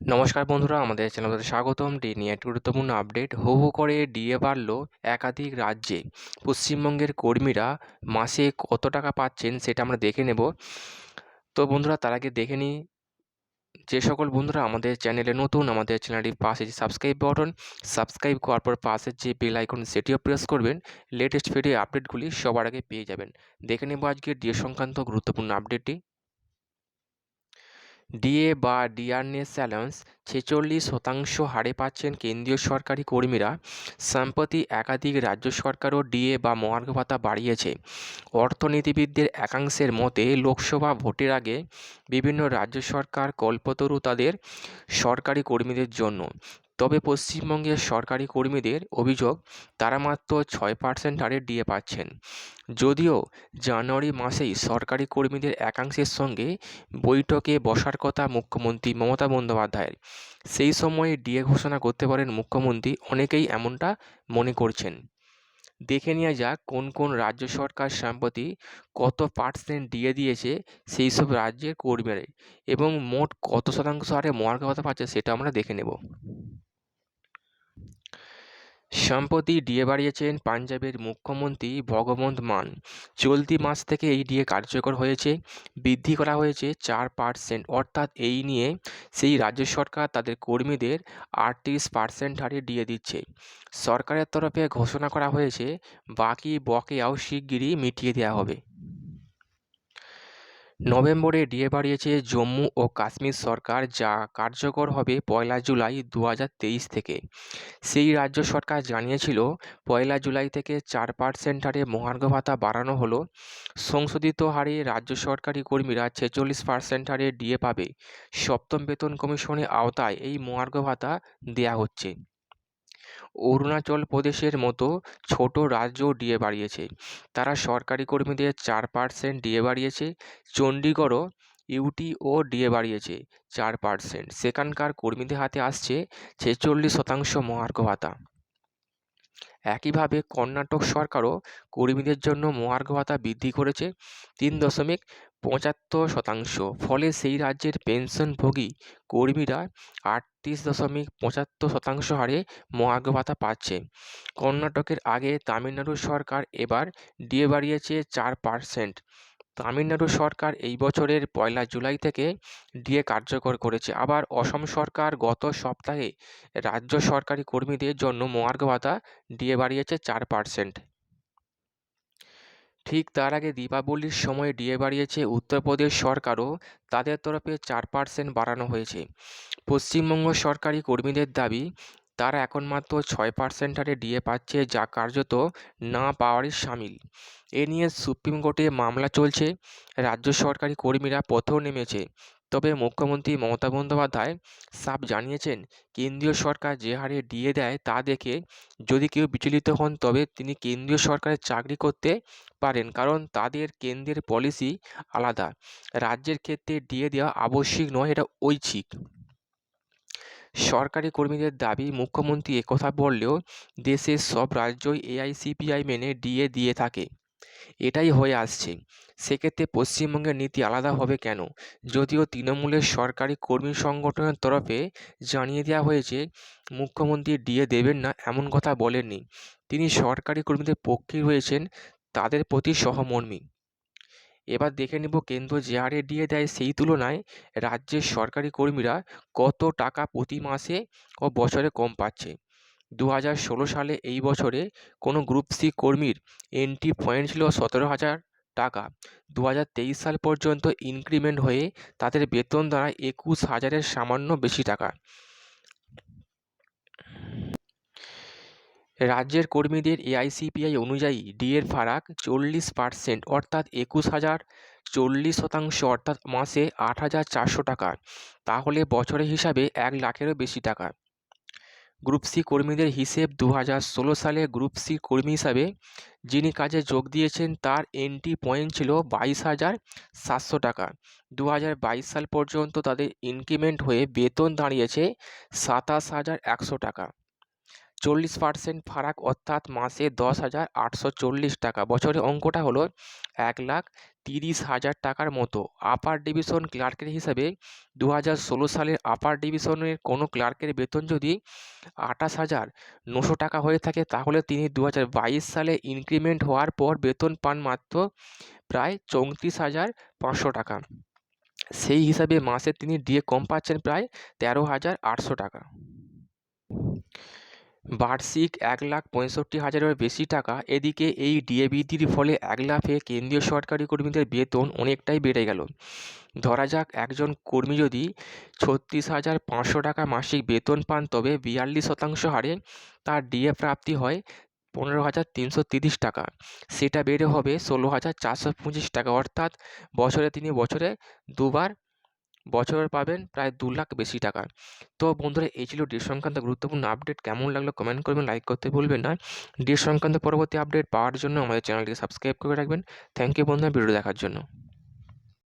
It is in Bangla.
নমস্কার বন্ধুরা, আমাদের চ্যানেলে স্বাগতম। ডি নিয়ে একটি গুরুত্বপূর্ণ আপডেট। হো হো করে ডিএ বাড়ল একাধিক রাজ্যে। পশ্চিমবঙ্গের কর্মীরা মাসে কত টাকা পাচ্ছেন সেটা আমরা দেখে নেব। তো বন্ধুরা, তার আগে দেখে নিই। যে সকল বন্ধুরা আমাদের চ্যানেলে নতুন, আমাদের চ্যানেলটির পাশে যে সাবস্ক্রাইব বাটন সাবস্ক্রাইব করার পর পাশের যে বেল আইকন সেটিও প্রেস করবেন। লেটেস্ট ভিডিও আপডেটগুলি সবার আগে পেয়ে যাবেন। দেখে নেব আজকে ডিএ সংক্রান্ত গুরুত্বপূর্ণ আপডেটটি ডিএ বা ডিয়ারনেস অ্যালাউন্স ছেচল্লিশ শতাংশ হারে পাচ্ছেন কেন্দ্রীয় সরকারি কর্মীরা। সম্প্রতি একাধিক রাজ্য সরকারও ডিএ বা মহার্ঘ ভাতা বাড়িয়েছে। অর্থনীতিবিদদের একাংশের মতে, লোকসভা ভোটের আগে বিভিন্ন রাজ্য সরকার কল্পতরু তাদের সরকারি কর্মীদের জন্য তবে পশ্চিমবঙ্গের সরকারি কর্মীদের অভিযোগ, তারা মাত্র ছয় পার্সেন্ট হারে ডিএ পাচ্ছেন। যদিও জানুয়ারি মাসেই সরকারি কর্মীদের একাংশের সঙ্গে বৈঠকে বসার কথা মুখ্যমন্ত্রী মমতা বন্দ্যোপাধ্যায়ের। সেই সময়ে ডিএ ঘোষণা করতে পারেন মুখ্যমন্ত্রী, অনেকেই এমনটা মনে করছেন। দেখে নেওয়া যাক কোন কোন রাজ্য সরকার সম্প্রতি কত পার্সেন্ট ডিএ দিয়েছে সেই সব রাজ্যের কর্মীরা এবং মোট কত শতাংশ হারে মহার্ঘ পাচ্ছে সেটা আমরা দেখে নেব। সম্প্রতি ডিএ বাড়িয়েছেন পাঞ্জাবের মুখ্যমন্ত্রী ভগবন্ত মান। চলতি মাস থেকে এই ডিএ কার্যকর হয়েছে, বৃদ্ধি করা হয়েছে চার পার্সেন্ট। অর্থাৎ এই নিয়ে সেই রাজ্য সরকার তাদের কর্মীদের আটত্রিশ পার্সেন্ট হারে ডিএ দিচ্ছে। সরকারের তরফে ঘোষণা করা হয়েছে, বাকি বকেয়াও শিগগিরই মিটিয়ে দেওয়া হবে। নভেম্বরে ডিএ বাড়িয়েছে জম্মু ও কাশ্মীর সরকার, যা কার্যকর হবে পয়লা জুলাই দু হাজার তেইশ থেকে। সেই রাজ্য সরকার জানিয়েছিল, পয়লা জুলাই থেকে চার পার্সেন্ট হারে মহার্ঘ ভাতা বাড়ানো হলো। সংশোধিত হারে রাজ্য সরকারি কর্মীরা ছেচল্লিশ পার্সেন্ট হারে ডিএ পাবে। সপ্তম বেতন কমিশনের আওতায় এই মহার্ঘ ভাতা দেয়া হচ্ছে। অরুণাচল প্রদেশের মতো ছোট রাজ্যও ডিএ বাড়িয়েছে। তারা সরকারি কর্মীদের চার পার্সেন্ট ডিএ বাড়িয়েছে। চণ্ডীগড়ও ইউটিও ডিএ বাড়িয়েছে চার পার্সেন্ট সেখানকার কর্মীদের হাতে আসছে ছেচল্লিশ শতাংশ মহার্ঘ ভাতা। একইভাবে কর্ণাটক সরকারও কর্মীদের জন্য মহার্ঘ ভাতা বৃদ্ধি করেছে তিন দশমিক পঁচাত্তর শতাংশ। ফলে সেই রাজ্যের পেনশনভোগী কর্মীরা আটত্রিশ দশমিক পঁচাত্তর শতাংশ হারে মহার্ঘ ভাতা পাচ্ছে। কর্ণাটকের আগে তামিলনাড়ু সরকার এবার ডিএ বাড়িয়েছে চার পার্সেন্ট। তামিলনাড়ু সরকার এই বছরের পয়লা জুলাই থেকে ডিএ কার্যকর করেছে। আবার অসম সরকার গত সপ্তাহে রাজ্য সরকারি কর্মীদের জন্য মহার্ঘ ভাতা ডিএ বাড়িয়েছে চার পার্সেন্ট। ঠিক তার আগে দীপাবলির সময় ডিএ বাড়িয়েছে উত্তরপ্রদেশ সরকারও, তাদের তরফে চার পার্সেন্ট বাড়ানো হয়েছে। পশ্চিমবঙ্গ সরকারি কর্মীদের দাবি, তারা এখন মাত্র ছয় পার্সেন্ট হারে ডিএ পাচ্ছে যা কার্যত না পাওয়ারই সামিল। এ নিয়ে সুপ্রিম কোর্টে মামলা চলছে। রাজ্য সরকারি কর্মীরা পথেও নেমেছে। তবে মুখ্যমন্ত্রী মমতা বন্দ্যোপাধ্যায় সাফ জানিয়েছেন, কেন্দ্রীয় সরকার যে হারে ডিএ দেয় তা দেখে যদি কেউ বিচলিত হন তবে তিনি কেন্দ্রীয় সরকারের চাকরি করতে পারেন কারণ তাদের কেন্দ্রের পলিসি আলাদা। রাজ্যের ক্ষেত্রে ডিএ দেওয়া আবশ্যিক নয়, এটা ঐচ্ছিক। সরকারি কর্মীদের দাবি, মুখ্যমন্ত্রী একথা বললেও দেশের সব রাজ্যই এআইসিপিআই মেনে ডিএ দিয়ে থাকে। এটাই হয়ে আসছে। সেক্ষেত্রে পশ্চিমবঙ্গের নীতি আলাদা হবে কেন? যদিও তৃণমূলের সরকারি কর্মী সংগঠনের তরফে জানিয়ে দেওয়া হয়েছে, মুখ্যমন্ত্রী ডিএ দেবেন না এমন কথা বলেননি। তিনি সরকারি কর্মীদের পক্ষে রয়েছেন, তাদের প্রতি সহমর্মী। এবার দেখে নেব কেন্দ্র যে হারে ডিএ দেয় সেই তুলনায় রাজ্যের সরকারি কর্মীরা কত টাকা প্রতি মাসে ও বছরে কম পাচ্ছে। দু হাজার ষোলো সালে এই বছরে কোনো গ্রুপ সি কর্মীর এন্ট্রি পয়েন্ট ছিল সতেরো হাজার টাকা। দু হাজার তেইশ সাল পর্যন্ত ইনক্রিমেন্ট হয়ে তাদের বেতন দাঁড়ায় একুশ হাজারের সামান্য বেশি টাকা। রাজ্যের কর্মীদের এআইসিপিআই অনুযায়ী ডিএর ফারাক চল্লিশ পার্সেন্ট অর্থাৎ একুশ হাজার চল্লিশ শতাংশ, অর্থাৎ মাসে আট হাজার চারশো টাকা। তাহলে বছরের হিসাবে এক লাখেরও বেশি টাকা। গ্রুপ সি কর্মীদের হিসেব দু হাজার ষোলো সালে গ্রুপ সি কর্মী হিসাবে, যিনি কাজে যোগ দিয়েছেন তার এন্ট্রি পয়েন্ট ছিল বাইশ হাজার সাতশো টাকা। দু হাজার বাইশ সাল পর্যন্ত তাদের ইনক্রিমেন্ট হয়ে বেতন দাঁড়িয়েছে সাতাশ হাজার একশো টাকা। চল্লিশ পার্সেন্ট ফারাক অর্থাৎ মাসে দশ হাজার আটশো চল্লিশ টাকা। বছরে অঙ্কটা হলো এক লাখ তিরিশ হাজার টাকার মতো। আপার ডিভিশন ক্লার্কের হিসাবে দু হাজার ষোলো সালের আপার ডিভিশনের কোনো ক্লার্কের বেতন যদি আঠাশ হাজার নশো টাকা হয়ে থাকে, তাহলে তিনি দু হাজার বাইশ সালে ইনক্রিমেন্ট হওয়ার পর বেতন পান মাত্র প্রায় চৌত্রিশ হাজার পাঁচশো টাকা। সেই হিসাবে মাসে তিনি ডিএ কম পাচ্ছেন প্রায় তেরো হাজার আটশো টাকা। বার্ষিক এক লাখ পঁয়ষট্টি হাজারেরও বেশি টাকা। এদিকে এই ডিএ বৃদ্ধির ফলে এক লাফে কেন্দ্রীয় সরকারি কর্মীদের বেতন অনেকটাই বেড়ে গেল। ধরা যাক একজন কর্মী যদি ছত্রিশ হাজার পাঁচশো টাকা মাসিক বেতন পান, তবে বিয়াল্লিশ শতাংশ হারে তার ডিএ প্রাপ্তি হয় পনেরো হাজার তিনশো তিরিশ টাকা। সেটা বেড়ে হবে ষোলো হাজার চারশো পঁচিশ টাকা। অর্থাৎ বছরে তিনি বছরে দুবার বছরে পাবেন প্রায় দু লাখ বেশি টাকা। তো বন্ধুরা, এই ছিল ডেট সংক্রান্ত গুরুত্বপূর্ণ আপডেট কেমন লাগল কমেন্ট করবেন লাইক করতে ভুলবেন না। ডেট সংক্রান্ত পরবর্তী আপডেট পাওয়ার জন্য আমাদের চ্যানেলটিকে সাবস্ক্রাইব করে রাখবেন। থ্যাংক ইউ বন্ধুরা ভিডিও দেখার জন্য।